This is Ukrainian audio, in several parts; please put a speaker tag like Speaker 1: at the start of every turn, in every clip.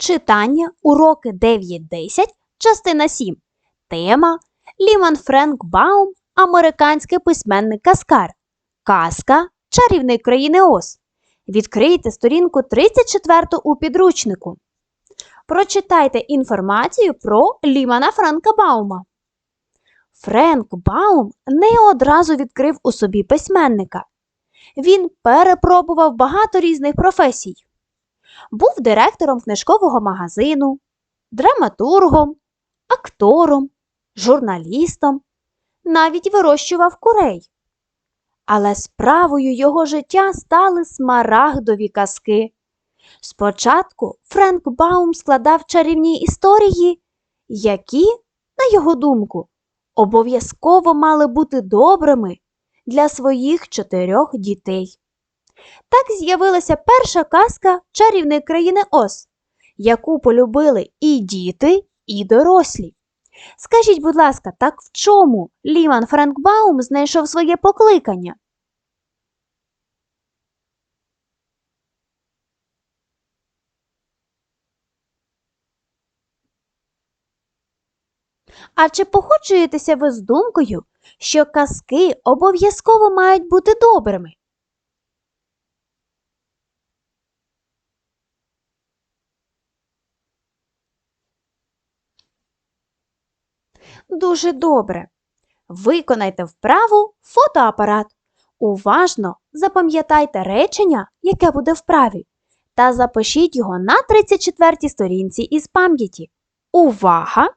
Speaker 1: Читання уроки 9-10, частина 7. Тема Ліман Френк Баум, американський письменник Каскар. Казка Чарівник країни Оз. Відкрийте сторінку 34 у підручнику. Прочитайте інформацію про Лімана Франка Баума. Френк Баум не одразу відкрив у собі письменника. Він перепробував багато різних професій. Був директором книжкового магазину, драматургом, актором, журналістом, навіть вирощував курей. Але справою його життя стали смарагдові казки. Спочатку Френк Баум складав чарівні історії, які, на його думку, обов'язково мали бути добрими для своїх чотирьох дітей. Так з'явилася перша казка Чарівник країни Оз, яку полюбили і діти, і дорослі. Скажіть, будь ласка, так в чому Ліман Франкбаум знайшов своє покликання? А чи погоджуєтеся ви з думкою, що казки обов'язково мають бути добрими? Дуже добре. Виконайте вправу фотоапарат. Уважно запам'ятайте речення, яке буде вправі, та запишіть його на 34 й сторінці із пам'яті. Увага!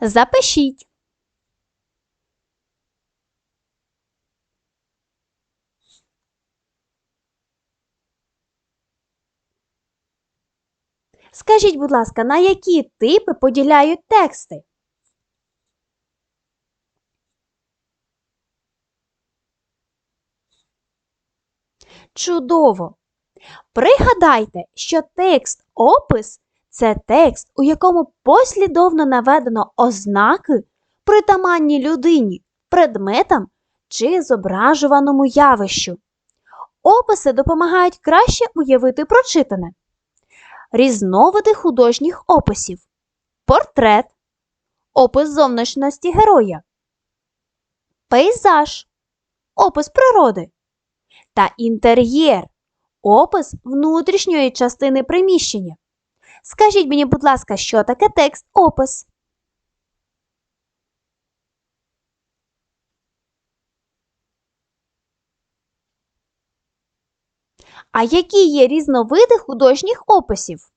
Speaker 1: Запишіть. Скажіть, будь ласка, на які типи поділяють тексти? Чудово! Пригадайте, що текст опис це текст, у якому послідовно наведено ознаки, притаманні людині, предметам чи зображуваному явищу. Описи допомагають краще уявити прочитане. Різновиди художніх описів. Портрет. Опис зовнішності героя. Пейзаж. Опис природи. Та інтер'єр. Опис внутрішньої частини приміщення. Скажіть мені, будь ласка, що таке текст опис? А які є різновиди художніх описів?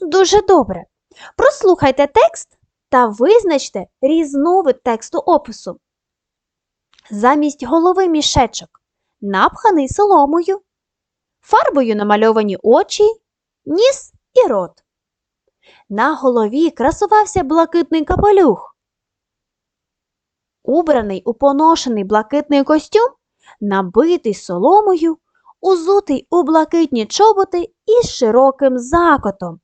Speaker 1: Дуже добре. Прослухайте текст та визначте різновид тексту опису. Замість голови мішечок напханий соломою, фарбою намальовані очі, ніс і рот. На голові красувався блакитний капелюх. Убраний у поношений блакитний костюм, набитий соломою, узутий у блакитні чоботи із широким закотом.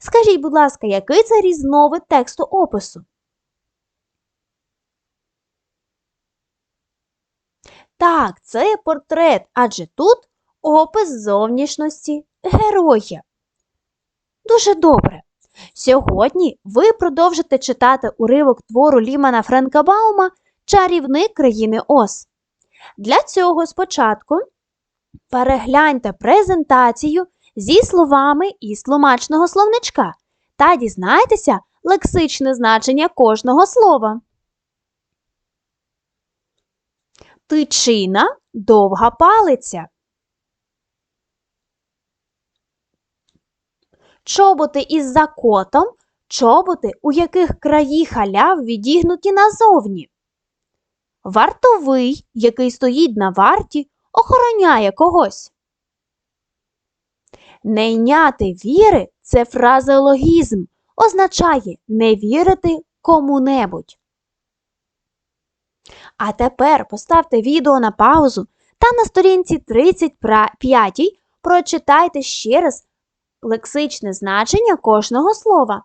Speaker 1: Скажіть, будь ласка, який це різновид тексту опису? Так, це портрет, адже тут опис зовнішності героя. Дуже добре. Сьогодні ви продовжите читати уривок твору Лімана Френка Баума Чарівник країни Оз. Для цього спочатку перегляньте презентацію зі словами із тлумачного словничка та дізнайтеся лексичне значення кожного слова. Тичина довга палиця. Чоботи із закотом чоботи, у яких краї халяв відігнуті назовні. Вартовий, який стоїть на варті, охороняє когось. Не йняти віри це фразеологізм, означає не вірити кому-небудь. А тепер поставте відео на паузу та на сторінці 35 прочитайте ще раз лексичне значення кожного слова.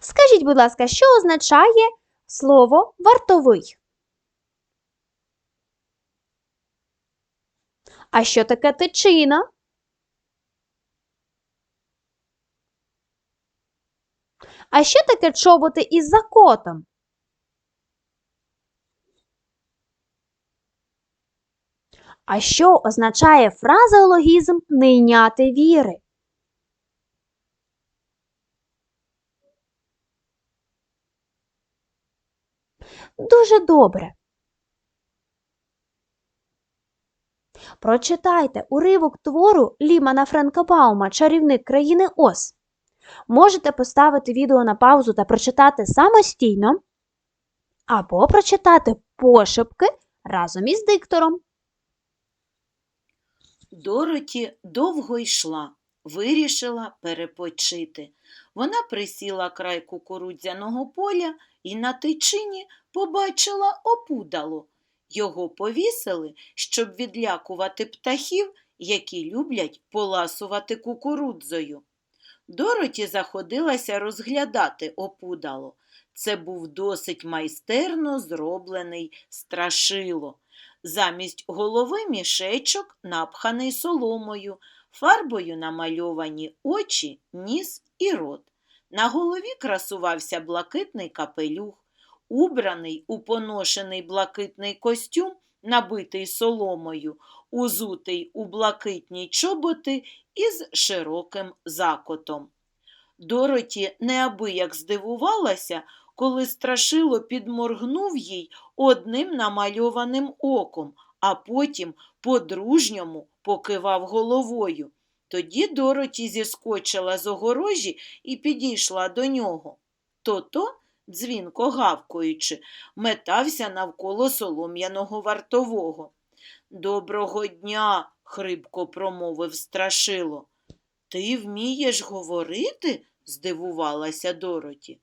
Speaker 1: Скажіть, будь ласка, що означає слово вартовий? А що таке тичина? А що таке чоботи із закотом? А що означає фразеологізм не йняти віри? Дуже добре. Прочитайте уривок твору Лімана Френкабаума Чарівник країни Оз. Можете поставити відео на паузу та прочитати самостійно, або прочитати пошепки разом із диктором.
Speaker 2: Дороті довго йшла, вирішила перепочити. Вона присіла край кукурудзяного поля і на тичині побачила опудало. Його повісили, щоб відлякувати птахів, які люблять поласувати кукурудзою. Дороті заходилася розглядати опудало. Це був досить майстерно зроблений страшило. Замість голови мішечок, напханий соломою, фарбою намальовані очі, ніс і рот. На голові красувався блакитний капелюх, убраний у поношений блакитний костюм, набитий соломою, узутий у блакитні чоботи із широким закотом. Дороті неабияк здивувалася, коли страшило підморгнув їй одним намальованим оком, а потім по-дружньому покивав головою. Тоді Дороті зіскочила з огорожі і підійшла до нього. То-то, дзвінко гавкаючи, метався навколо солом'яного вартового. Доброго дня, хрипко промовив страшило. Ти вмієш говорити? здивувалася Дороті.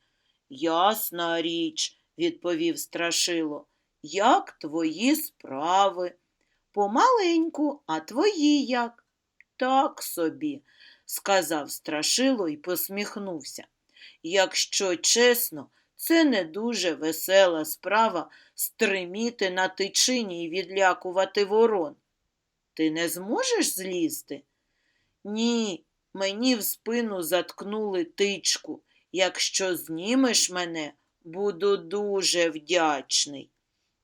Speaker 2: Ясна річ, відповів страшило. Як твої справи? Помаленьку, а твої як? Так собі, сказав страшило і посміхнувся. Якщо чесно, це не дуже весела справа стриміти на тичині і відлякувати ворон. Ти не зможеш злізти? Ні, мені в спину заткнули тичку. Якщо знімеш мене, буду дуже вдячний.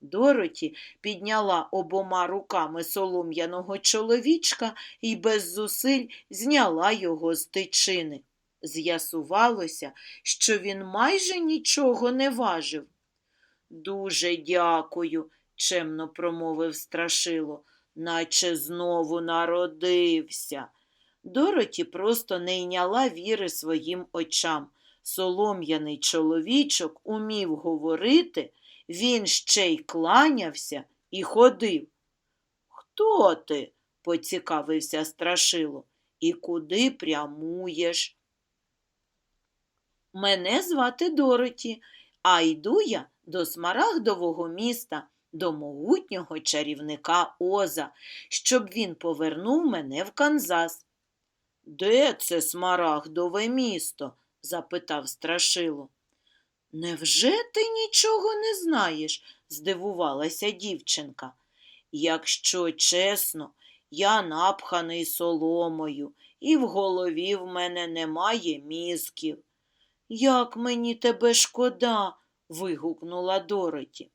Speaker 2: Дороті підняла обома руками солом'яного чоловічка і без зусиль зняла його з тичини. З'ясувалося, що він майже нічого не важив. Дуже дякую, чемно промовив страшило, наче знову народився. Дороті просто не йняла віри своїм очам. Солом'яний чоловічок умів говорити, він ще й кланявся і ходив. Хто ти? поцікавився страшило. І куди прямуєш? Мене звати Дороті, а йду я до смарагдового міста, до могутнього чарівника Оза, щоб він повернув мене в Канзас. Де це смарагдове місто? запитав страшило. Невже ти нічого не знаєш? здивувалася дівчинка. Якщо чесно, я напханий соломою, і в голові в мене немає мізків. Як мені тебе шкода, вигукнула Дороті.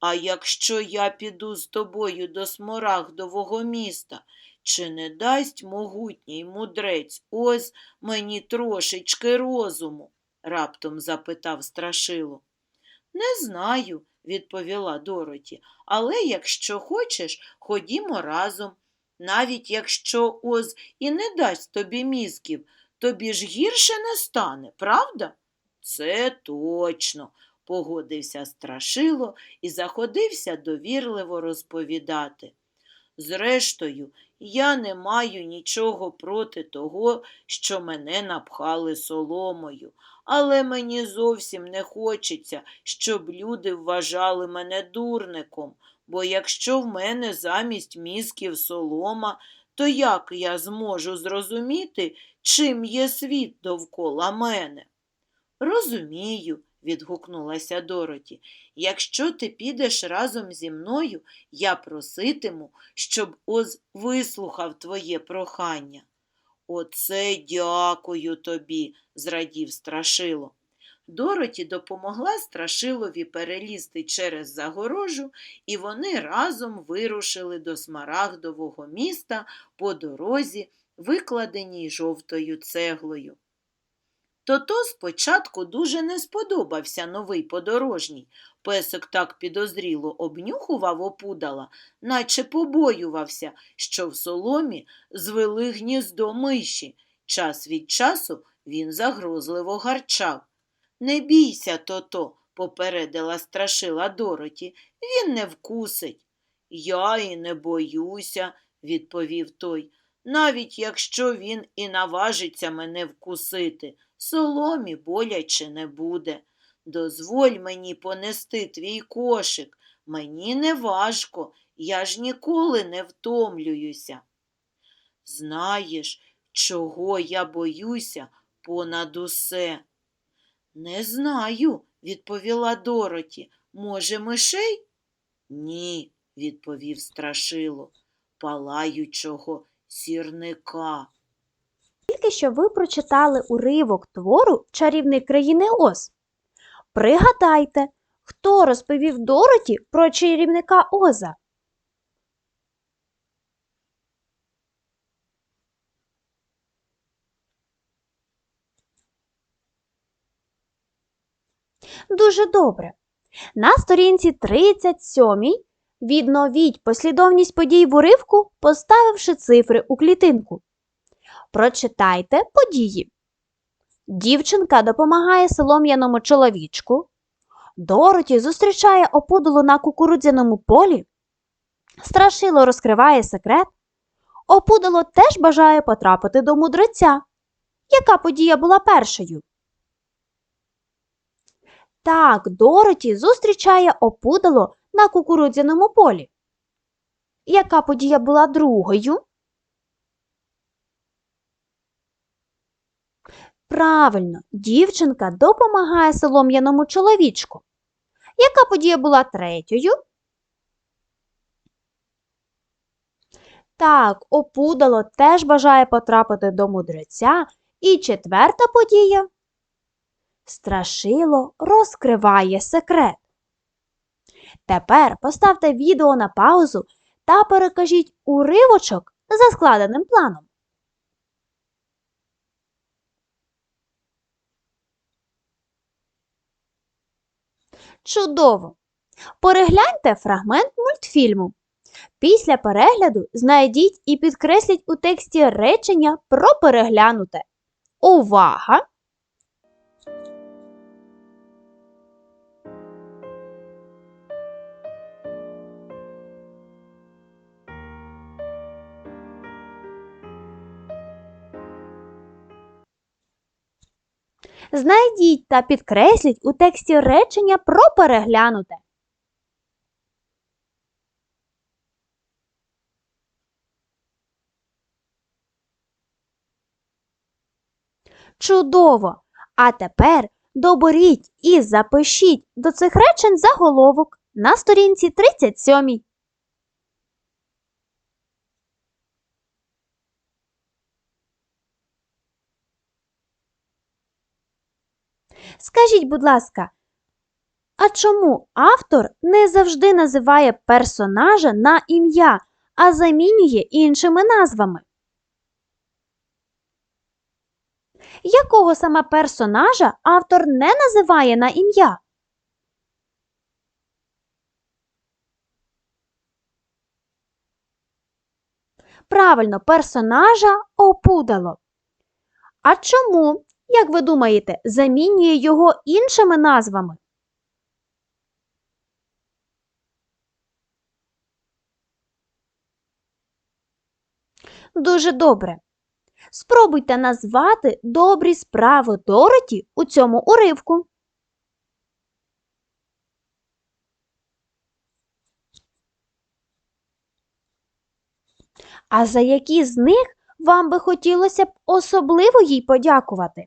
Speaker 2: А якщо я піду з тобою до смарагдового міста, чи не дасть могутній мудрець ось мені трошечки розуму? раптом запитав страшило. Не знаю, відповіла Дороті, але якщо хочеш, ходімо разом. Навіть якщо Оз і не дасть тобі мізків, тобі ж гірше не стане, правда? Це точно, погодився страшило і заходився довірливо розповідати. Зрештою, я не маю нічого проти того, що мене напхали соломою, але мені зовсім не хочеться, щоб люди вважали мене дурником, бо якщо в мене замість мізків солома, то як я зможу зрозуміти, чим є світ довкола мене? Розумію, відгукнулася Дороті. Якщо ти підеш разом зі мною, я проситиму, щоб Оз вислухав твоє прохання. Оце дякую тобі, зрадів страшило. Дороті допомогла страшилові перелізти через загорожу, і вони разом вирушили до смарагдового міста по дорозі, викладеній жовтою цеглою. Тото спочатку дуже не сподобався новий подорожній. Песик так підозріло обнюхував опудала, наче побоювався, що в соломі звели гніздо миші. Час від часу він загрозливо гарчав. Не бійся, тото, попередила страшила Дороті, він не вкусить. Я і не боюся, відповів той, навіть якщо він і наважиться мене вкусити соломі боляче не буде. Дозволь мені понести твій кошик. Мені не важко, я ж ніколи не втомлююся. Знаєш, чого я боюся понад усе? Не знаю, відповіла Дороті. Може, мишей? Ні, відповів страшило, палаючого сірника.
Speaker 1: Тільки що ви прочитали уривок твору Чарівник країни Оз. Пригадайте, хто розповів Дороті про чарівника Оза? Дуже добре. На сторінці 37 відновіть послідовність подій в уривку, поставивши цифри у клітинку. Прочитайте події. Дівчинка допомагає солом'яному чоловічку. Дороті зустрічає опудолу на кукурудзяному полі. Страшило розкриває секрет. Опудоло теж бажає потрапити до мудреця. Яка подія була першою? Так, Дороті зустрічає опудало на кукурудзяному полі. Яка подія була другою? Правильно, дівчинка допомагає солом'яному чоловічку. Яка подія була третьою? Так, опудало теж бажає потрапити до мудреця. І четверта подія. Страшило розкриває секрет. Тепер поставте відео на паузу та перекажіть уривочок за складеним планом. Чудово! Перегляньте фрагмент мультфільму. Після перегляду знайдіть і підкресліть у тексті речення про переглянуте. Увага! Знайдіть та підкресліть у тексті речення про переглянуте. Чудово! А тепер доберіть і запишіть до цих речень заголовок на сторінці 37. Скажіть, будь ласка, а чому автор не завжди називає персонажа на ім'я, а замінює іншими назвами? Якого саме персонажа автор не називає на ім'я? Правильно, персонажа опудало. А чому, як ви думаєте, замінює його іншими назвами? Дуже добре. Спробуйте назвати добрі справи Дороті у цьому уривку. А за які з них вам би хотілося б особливо їй подякувати?